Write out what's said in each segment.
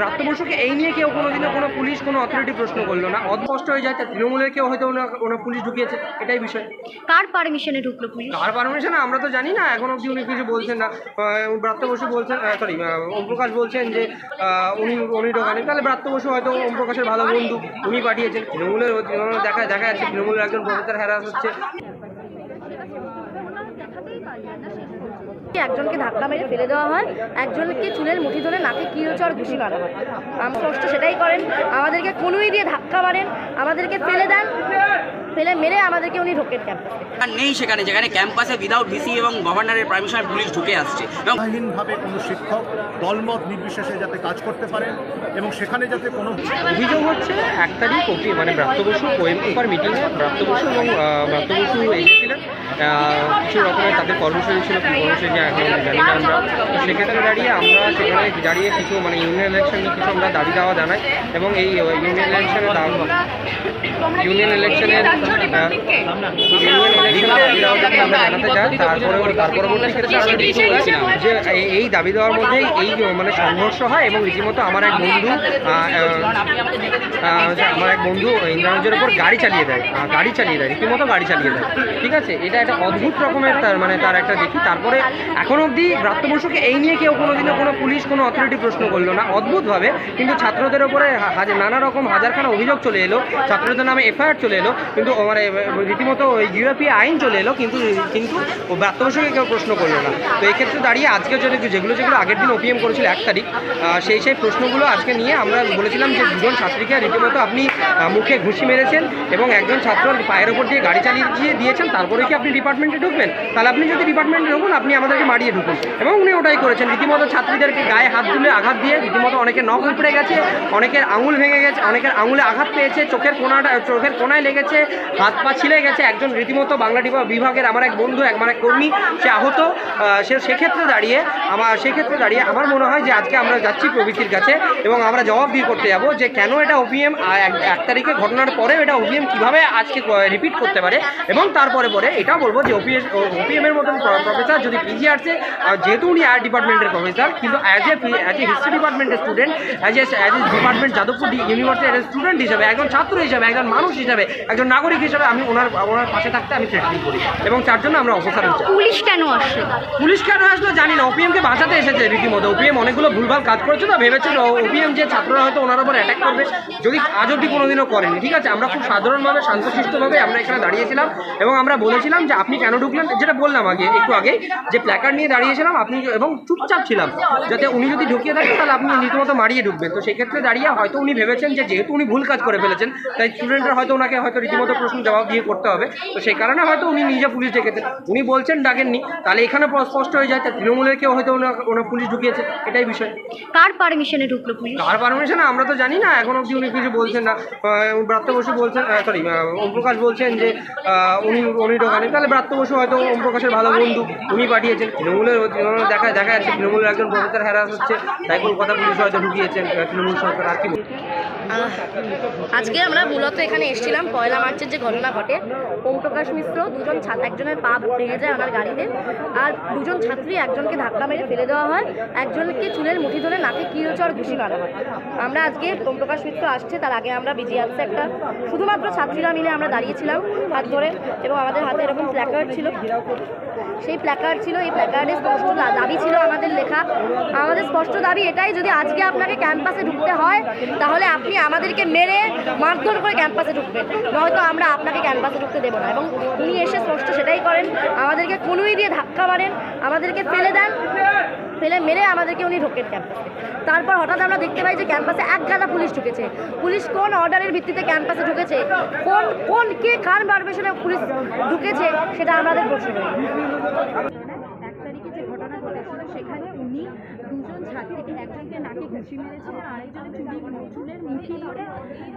ব্রাত্য বসুকে এই নিয়ে কেউ কোনোদিনও কোনো পুলিশ কোনো অথরিটি প্রশ্ন করল না। অস্পষ্ট হয়ে যায় তৃণমূলের কেউ হয়তো ওনা ওনা পুলিশ ঢুকিয়েছে এটাই বিষয়। কার পারমিশনে ঢুকলো পুলিশ? কার পারমিশন আমরা তো জানি না এখন অবধি উনি কিছু বলছেন না। ব্রাত্য বসু বলছেন সরি ওম প্রকাশ বলছেন যে উনি উনি ঢোকানেন তাহলে ব্রাত্য বসু হয়তো ওম প্রকাশের ভালো বন্ধু উনি পাঠিয়েছেন। তৃণমূলের তৃণমূলের দেখা দেখা যাচ্ছে তৃণমূলের একজন প্রফেসর হ্যারাস হচ্ছে। একজনকে ধাক্কা মেরে ফেলে দেওয়া হয় একজনকে চুলের মুঠি ধরে নাকে কিরোচর ঘুষি মারা হয়। আমি স্পষ্ট সেটাই করেন আমাদেরকে কোনোই দিয়ে ধাক্কা মারেন আমাদেরকে ফেলে দেন ফেলে মেরে আমাদেরকে উনি ঢোকেন ক্যাম্পাসে আর নেই সেখানে যেখানে ক্যাম্পাসে উইদাউট ভিসি এবং গভর্নরের পারমিশন পুলিশ ঢুকে আসছে। আইনভাবে কোনো শিক্ষক দলমত নির্বিশেষে যাতে কাজ করতে পারেন এবং সেখানে যাতে কোনো অভিযোগ হচ্ছে এক তারিখ মানে ব্রাত্য বসু মিটিংয়ে ব্রাত্য বসু এবং ব্রাত্য বসু আহ, কিছু রকমের তাদের কর্মসূচি ছিল, কি কর্মসূচি এখন জানি না। আমরা তো সেক্ষেত্রে দাঁড়িয়ে আমরা সেখানে দাঁড়িয়ে কিছু মানে ইউনিয়ন ইলেকশন নিয়ে কিছু আমরা দাবি দাওয়া জানাই এবং এই ইউনিয়ন ইলেকশনের ইউনিয়ন ইলেকশনের ইউনিয়ন ইলেকশনের আমরা চাই, তারপরে যে, এই- দাবি দেওয়ার মধ্যেই এই মানে সংঘর্ষ হয় এবং রীতিমতো আমার এক বন্ধু আমার এক বন্ধু ইন্দ্রানজের উপর গাড়ি চালিয়ে দেয় গাড়ি চালিয়ে দেয়, রীতিমতো গাড়ি চালিয়ে দেয়। ঠিক আছে? এটা একটা অদ্ভুত রকমের তার মানে তার একটা দেখি। তারপরে এখন অবধি ব্রাত্য বসুকে এই নিয়ে কেউ কোনোদিনও কোনো পুলিশ, কোনো অথরিটি প্রশ্ন করল না। অদ্ভুতভাবে কিন্তু ছাত্রদের ওপরে হাজার নানা রকম হাজারখানা অভিযোগ চলে এলো। ছাত্রদের নামে এফআইআর চলে এলো, কিন্তু মানে রীতিমতো ইউরোপীয় আইন চলে এলো, কিন্তু কিন্তু ব্রাত্য বসুকে কেউ প্রশ্ন করল না। তো এক্ষেত্রে দাঁড়িয়ে আজকে যেগুলো যেগুলো আগের দিন ওপিএম করেছিল এক তারিখ সেই সেই প্রশ্নগুলো আজকে নিয়ে আমরা বলেছিলাম যে দুজন ছাত্রীকে রীতিমতো আপনি মুখে ঘুষি মেরেছেন এবং একজন ছাত্রর পায়ের ওপর দিয়ে গাড়ি চালিয়ে দিয়ে দিয়েছেন তারপরে কি আপনি ডিপার্টমেন্টে ঢুকবেন, তাহলে আপনি যদি ডিপার্টমেন্টে ঢুকুন, আপনি আমাদেরকে মারিয়ে ঢুকুন। এবং উনি ওটাই করেছেন। রীতিমতো ছাত্রীদেরকে গায়ে হাত তুলে আঘাত দিয়ে রীতিমতো অনেকের নখ উপড়ে গেছে, অনেকের আঙুল ভেঙে গেছে, অনেকের আঙুলে আঘাত পেয়েছে, চোখের কোনাটা, চোখের কোনায় লেগেছে, হাত পা ছিলে গেছে। একজন রীতিমতো বাংলা বিভাগের আমার এক বন্ধু, এক আমার এক কর্মী, সে আহত। সে সেক্ষেত্রে দাঁড়িয়ে আমার সেক্ষেত্রে দাঁড়িয়ে আমার মনে হয় যে আজকে আমরা যাচ্ছি প্রভৃতির কাছে এবং আমরা জবাব দিয়ে করতে যাব যে কেন এটা ওপিএম এক তারিখে ঘটনার পরে এটা ওপিএম কীভাবে আজকে রিপিট করতে পারে এবং তারপরে পরে এটাও বলব যে ওপিএস ওপিএম এর মতন প্রফেসর যদি পিজি আর্টসে যেহেতু উনি আর্ট ডিপার্টমেন্টের প্রফেসর কিন্তু as a as a history ডিপার্টমেন্টের student as a as a department Jadavpur ইউনিভার্সিটির স্টুডেন্ট হিসাবে একজন ছাত্র হিসাবে একজন মানুষ হিসাবে একজন নাগরিক হিসাবে আমি ওনার ওনার পাশে থাকতে আমি থ্রেটনিং করি। এবং তার জন্য আমরা অবসর চাই। পুলিশ কেন আসছে পুলিশ কেন আসলো জানি না। ওপিএমকে বাঁচাতে এসেছে রীতিমতো। ওপিএম অনেকগুলো ভুলভাল কাজ করেছে তো ভেবেছিল ওপিএম যে ছাত্ররা হয়তো ওনার উপর অ্যাটাক করবে যদি আজ অব্দি কোনোদিনও করেনি। ঠিক আছে আমরা খুব সাধারণভাবে শান্তশিষ্টভাবে আমরা এখানে দাঁড়িয়েছিলাম এবং আমরা বলেছিলাম যে আপনি কেন ঢুকলেন? যেটা বললাম আগে একটু আগে যে প্ল্যাকার্ড নিয়ে দাঁড়িয়েছিলাম আপনি এবং চুপচাপ ছিলাম। যাতে উনি যদি ঢুকিয়ে থাকেন তাহলে আপনি রীতিমতো মারিয়ে ঢুকবেন। তো সেক্ষেত্রে দাঁড়িয়ে হয়তো উনি ভেবেছেন যে যেহেতু উনি ভুল কাজ করে ফেলেছেন তাই স্টুডেন্টরা হয়তো ওনাকে হয়তো রীতিমতো প্রশ্ন জবাব দিয়ে করতে হবে। তো সেই কারণে হয়তো উনি নিজে পুলিশ ডেকেছেন উনি বলছেন ডাকেননি। তাহলে এখানে স্পষ্ট হয়ে যায় তৃণমূলের কেউ হয়তো ওনা ওনা পুলিশ ঢুকিয়েছে এটাই বিষয়। কার পারমিশনে ঢুকলো পুলিশ? কার পারমিশন আমরা তো জানি না এখন অবধি উনি কিছু বলছেন না। ব্রাত্য বসু বলছেন সরি ওম প্রকাশ বলছেন যে উনি উনি ঢোকানেন তাহলে ব্রাত্য বসু হয়তো ওম প্রকাশের ভালো বন্ধু উনি পাঠিয়েছেন। তৃণমূলের দেখা দেখা যাচ্ছে তৃণমূলের একজন প্রফেসর হ্যারাস হচ্ছে, তাই কলকাতা পুলিশ হয়তো ঢুকিয়েছেন তৃণমূল সরকার। আর কি আজকে আমরা মূলত এখানে এসেছিলাম, পয়লা মার্চের যে ঘটনা ঘটে, ওম প্রকাশ মিশ্র দুজন ছাত্র একজনের পা ভেঙে যায় ওনার গাড়িতে, আর দুজন ছাত্রী একজনকে ধাক্কা মেরে ফেলে দেওয়া হয়, একজনকে চুলের মুঠি ধরে নাকে কিরোচর ঘুষি মারা হয়। আমরা আজকে ওম প্রকাশ মিশ্র আসছে, তার আগে আমরা বিজি আসছে একটা, শুধুমাত্র ছাত্রীরা মিলে আমরা দাঁড়িয়েছিলাম হাত ধরে, এবং আমাদের হাতে এরকম প্ল্যাকার্ড ছিল। সেই প্ল্যাকার্ড ছিল, এই প্ল্যাকার্ডে স্পষ্ট দাবি ছিল আমাদের লেখা। আমাদের স্পষ্ট দাবি এটাই, যদি আজকে আপনাকে ক্যাম্পাসে ঢুকতে হয়, তাহলে আপনি আমাদেরকে মেরে মারধর করে ক্যাম্পাসে ঢুকবেন। নয়তো আমরা আপনাকে ক্যাম্পাসে ঢুকতে দেবো না। এবং উনি এসে স্পষ্ট সেটাই করেন। আমাদেরকে কোনোই দিয়ে ধাক্কা মারেন, আমাদেরকে ফেলে দেন। ফেলে মেরে আমাদেরকে উনি ঢোকেন ক্যাম্পাসে তারপর হঠাৎ আমরা দেখতে পাই যে ক্যাম্পাসে এক গাদা পুলিশ ঢুকেছে। পুলিশ কোন অর্ডারের ভিত্তিতে ক্যাম্পাসে ঢুকেছে? কোন কোন, কে কার পারমিশনে পুলিশ ঢুকেছে সেটা আমাদের প্রশ্ন। সেখানে উনি দুজন ছাত্রীকে, একজনকে নাকে ঘুষি মেরেছিলেন আরেকজনের চুলি চুলের ধরে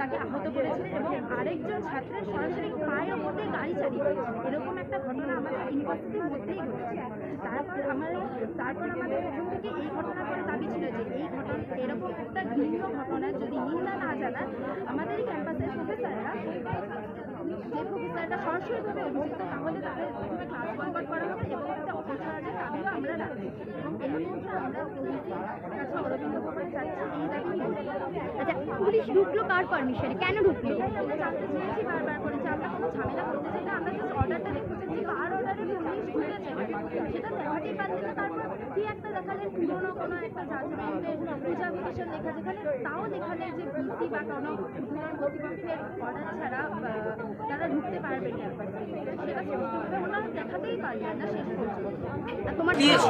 তাকে আহত করেছিলেন এবং আরেকজন ছাত্রের সরাসরি পায়ের মধ্যে গাড়ি চালিয়ে। এরকম একটা ঘটনা আমাদের ইউনিভার্সিটির মধ্যেই ঘটেছে। তারপর আমার তারপর আমাদের প্রথম থেকে এই ঘটনার পরে দাবি ছিল যে এই ঘটনা, এরকম একটা ঘৃণ্য ঘটনা যদি নিন্দা না জানান আমাদের ক্যাম্পাসের প্রফেসররা, যে প্রফেসরটা সরাসরিভাবে অভিযুক্ত, তাহলে তাদের প্রথমে ক্লাস কনভার্ট করা হবে এবং দাবি পুলিশ ঢুকলো কার পারমিশনে কেন ঢুকলো? আমরা জানতে বারবার করে যে আমরা ঝামেলা করতে চাই না, আমরা অর্ডারটা দেখতে চাই যে কার অর্ডারে পুলিশ ঢুকেছে। সেটা দেখাতেই পারছে না পুরোনো কোনো একটা জাজমেন্টে পূজা লেখা যেখানে তাও যে ভিসি বা কোনো কর্তৃপক্ষের অর্ডার ছাড়া তারা ঢুকতে পারবেন না। সেটা ওনারা দেখাতেই শেষ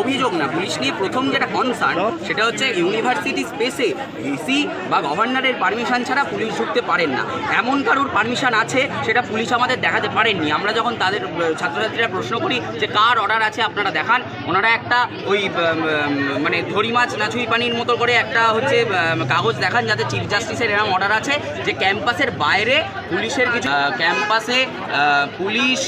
অভিযোগ না পুলিশ নিয়ে প্রথম যেটা কনসার্ন সেটা হচ্ছে ইউনিভার্সিটি স্পেসে ভিসি বা গভর্নরের পারমিশন ছাড়া পুলিশ ঢুকতে পারেন না। এমন কারোর পারমিশন আছে সেটা পুলিশ আমাদের দেখাতে পারেননি। আমরা যখন তাদের ছাত্রছাত্রীরা প্রশ্ন করি যে কার অর্ডার আছে আপনারা দেখান ওনারা একটা ওই মানে ধরি মাছ, নাচুই পানির মতো করে একটা হচ্ছে কাগজ দেখান যাতে চিফ জাস্টিসের এরকম অর্ডার আছে যে ক্যাম্পাসের বাইরে পুলিশের কিছু ক্যাম্পাসে পুলিশ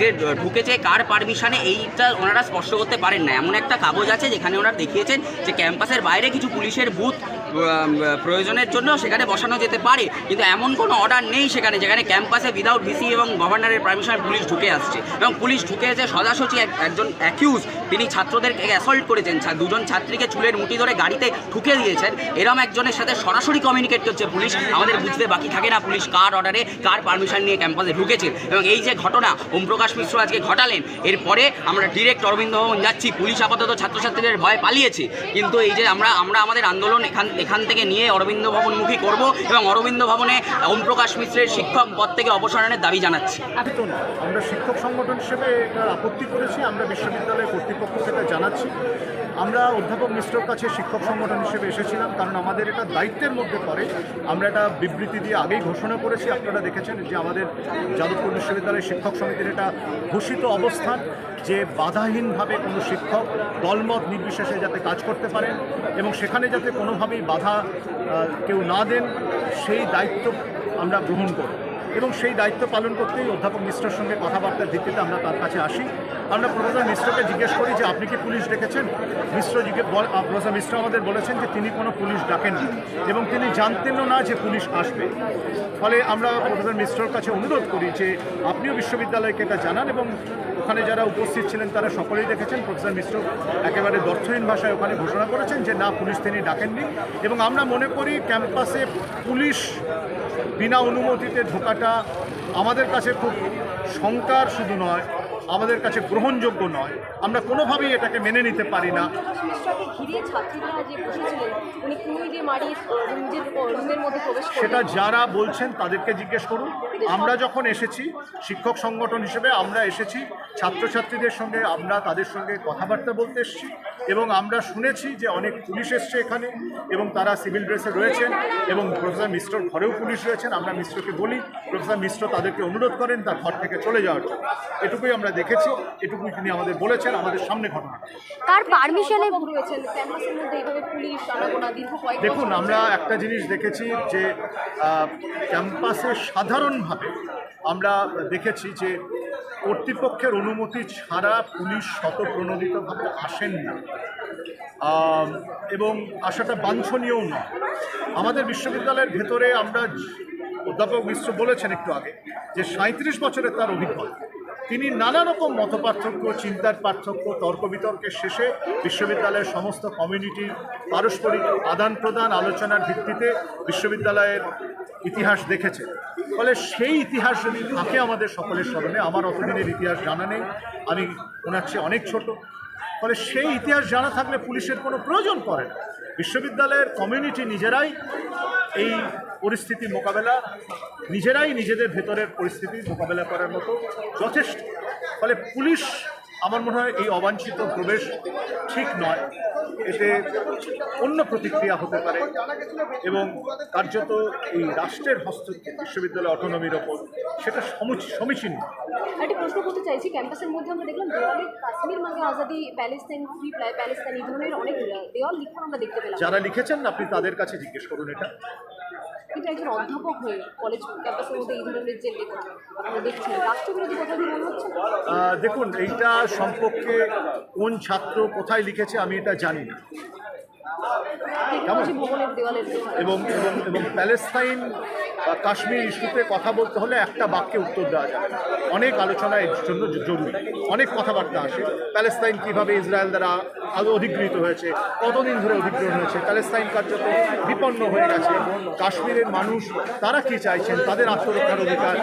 যে ঢুকেছে কার পারমিশনে এইটা ওনারা স্পর্শ করতে পারেন না। এমন একটা কাগজ আছে যেখানে ওনারা দেখিয়েছেন যে ক্যাম্পাসের বাইরে কিছু পুলিশের বুথ প্রয়োজনের জন্য সেখানে বসানো যেতে পারে, কিন্তু এমন কোনো অর্ডার নেই সেখানে, যেখানে ক্যাম্পাসে উইদাউট ভিসি এবং গভর্নরের পারমিশনে পুলিশ ঢুকে আসছে। এবং পুলিশ ঢুকে এসে সদাসচি এক- একজন অ্যাকিউজ তিনি ছাত্রদেরকে অ্যাসল্ট করেছেন। দুজন ছাত্রীকে চুলের মুঠি ধরে গাড়িতে ঠুকে দিয়েছেন। এরম একজনের সাথে সরাসরি কমিউনিকেট করছে পুলিশ। আমাদের বুঝতে বাকি থাকে না পুলিশ কার অর্ডারে কার পারমিশন নিয়ে ক্যাম্পাসে ঢুকেছে। এবং এই যে ঘটনা, ওমপ্রকাশ মিশ্র আজকে ঘটালেন, এরপরে আমরা ডিরেক্ট অরবিন্দ ভবন যাচ্ছি। পুলিশ আপাতত ছাত্রছাত্রীদের ভয় পালিয়েছে। কিন্তু এই যে আমরা আমরা আমাদের আন্দোলন এখান এখান থেকে নিয়ে অরবিন্দ ভবনমুখী করব এবং অরবিন্দ ভবনে ওমপ্রকাশ মিশ্রের শিক্ষক পদ থেকে অপসারণের দাবি জানাচ্ছি। আমরা শিক্ষক সংগঠন হিসেবে এটা আপত্তি করেছি, আমরা বিশ্ববিদ্যালয় কর্তৃপক্ষ সেটা জানাচ্ছি। আমরা অধ্যাপক মিশ্রর কাছে শিক্ষক সংগঠন হিসেবে এসেছিলাম, কারণ আমাদের এটা দায়িত্বের মধ্যে পড়ে। আমরা এটা বিবৃতি দিয়ে আগেই ঘোষণা করেছি, আপনারা দেখেছেন যে আমাদের যাদবপুর বিশ্ববিদ্যালয়ের শিক্ষক সমিতির এটা ঘোষিত অবস্থান যে বাধাহীনভাবে কোনো শিক্ষক দলমত নির্বিশেষে যাতে কাজ করতে পারেন এবং সেখানে যাতে কোনোভাবেই বাধা কেউ না দেন, সেই দায়িত্ব আমরা গ্রহণ করব এবং সেই দায়িত্ব পালন করতেই অধ্যাপক মিশ্রের সঙ্গে কথাবার্তার ভিত্তিতে আমরা তার কাছে আসি। আমরা প্রফেসর মিশ্রকে জিজ্ঞেস করি যে, আপনি কি পুলিশ ডেকেছেন? মিশ্র প্রফেসর মিশ্র আমাদের বলেছেন যে, তিনি কোনো পুলিশ ডাকেননি এবং তিনি জানতেনও না যে, পুলিশ আসবে। ফলে আমরা প্রফেসর মিশ্রর কাছে অনুরোধ করি যে, আপনিও বিশ্ববিদ্যালয়কে এটা জানান এবং ওখানে যারা উপস্থিত ছিলেন, তারা সকলেই দেখেছেন, প্রফেসর মিশ্র একেবারে দর্থহীন ভাষায় ওখানে ঘোষণা করেছেন যে না, পুলিশ তিনি ডাকেননি। এবং আমরা মনে করি ক্যাম্পাসে পুলিশ বিনা অনুমতিতে ঢোকাটা আমাদের কাছে খুব শঙ্কার শুধু নয় আমাদের কাছে গ্রহণযোগ্য নয়। আমরা কোনোভাবেই এটাকে মেনে নিতে পারি না। সেটা যারা বলছেন তাদেরকে জিজ্ঞেস করুন। আমরা যখন এসেছি শিক্ষক সংগঠন হিসেবে আমরা এসেছি ছাত্রছাত্রীদের সঙ্গে আমরা তাদের সঙ্গে কথাবার্তা বলতে এসেছি এবং আমরা শুনেছি যে অনেক পুলিশ এসছে এখানে এবং তারা সিভিল ড্রেসে রয়েছেন এবং প্রফেসর মিশ্রর ঘরেও পুলিশ রয়েছেন। আমরা মিশ্রকে বলি প্রফেসর মিশ্র তাদেরকে অনুরোধ করেন তার ঘর থেকে চলে যাওয়ার এটুকুই আমরা দেখেছি এটুকুই তিনি আমাদের বলেছেন আমাদের সামনে ঘটনা কার পারমিশনে রয়েছেন? ক্যাম্পাসের মধ্যে এইভাবে পুলিশ আনাগোনা দীর্ঘ কয়েক দেখুন আমরা একটা জিনিস দেখেছি যে ক্যাম্পাসে সাধারণভাবে আমরা দেখেছি যে কর্তৃপক্ষের অনুমতি ছাড়া পুলিশ শতপ্রণোদিতভাবে আসেন না। এবং আসাটা বাঞ্ছনীয়ও নয়। আমাদের বিশ্ববিদ্যালয়ের ভেতরে আমরা অধ্যাপক মিশ্র বলেছেন একটু আগে যে সাঁত্রিশ বছরের তার অভিজ্ঞতা। তিনি নানা রকম মত পার্থক্য চিন্তার পার্থক্য, তর্ক বিতর্কের শেষে বিশ্ববিদ্যালয়ের সমস্ত কমিউনিটির পারস্পরিক আদান প্রদান আলোচনার ভিত্তিতে বিশ্ববিদ্যালয়ের ইতিহাস দেখেছে। ফলে সেই ইতিহাস যদি থাকে আমাদের সকলের স্মরণে, আমার অতদিনের ইতিহাস জানা নেই, আমি ওনার চেয়ে অনেক ছোট। ফলে সেই ইতিহাস জানা থাকলে পুলিশের কোনো প্রয়োজন পড়ে না। বিশ্ববিদ্যালয়ের কমিউনিটি নিজেরাই এই পরিস্থিতি মোকাবেলা নিজেরাই নিজেদের ভেতরের পরিস্থিতি মোকাবেলা করার মতো যথেষ্ট। ফলে পুলিশ আমার মনে হয় এই অবাঞ্ছিত প্রবেশ ঠিক নয়। এতে অন্য প্রতিক্রিয়া হতে পারে এবং কার্যত এই রাষ্ট্রের হস্তক্ষেপ বিশ্ববিদ্যালয় অটোনমির ওপর সেটা সমুচ- সমীচীন। একটা প্রশ্ন করতে চাইছি ক্যাম্পাসের মধ্যে আমরা দেখলাম দেওয়ালে Kashmir Azadi Palestine free Palestine এই ধরনের অনেক দেওয়াল লিখন আমরা দেখতে পেলাম। যারা লিখেছেন আপনি তাদের কাছে জিজ্ঞেস করুন এটা। কিন্তু একজন অধ্যাপক হয়ে কলেজ ক্যাম্পাসের মধ্যে এই ধরনের যে লেখা আমরা দেখছি। রাষ্ট্রবিরোধী কথা মনে হচ্ছে? দেখুন এইটা সম্পর্কে কোন ছাত্র কোথায় লিখেছে আমি এটা জানি না। এবং এবং এবং প্যালেস্তাইন কাশ্মীর ইস্যুতে কথা বলতে হলে একটা বাক্যে উত্তর দেওয়া না। অনেক আলোচনা এর জন্য জরুরি। অনেক কথাবার্তা আসে। প্যালেস্তাইন কীভাবে ইসরায়েল দ্বারা আরও অধিগৃহীত হয়েছে, কতদিন ধরে অধিগ্রহণ হয়েছে, প্যালেস্তাইন কার্যত বিপন্ন হয়ে গেছে। কাশ্মীরের মানুষ তারা কি চাইছেন? তাদের আত্মরক্ষার অধিকার।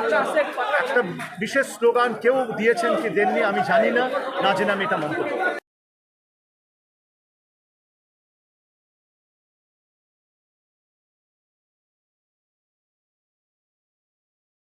একটা বিশেষ স্লোগান কেউ দিয়েছেন কি দেননি আমি জানি না। না জেনে আমি এটা মন্তব্য।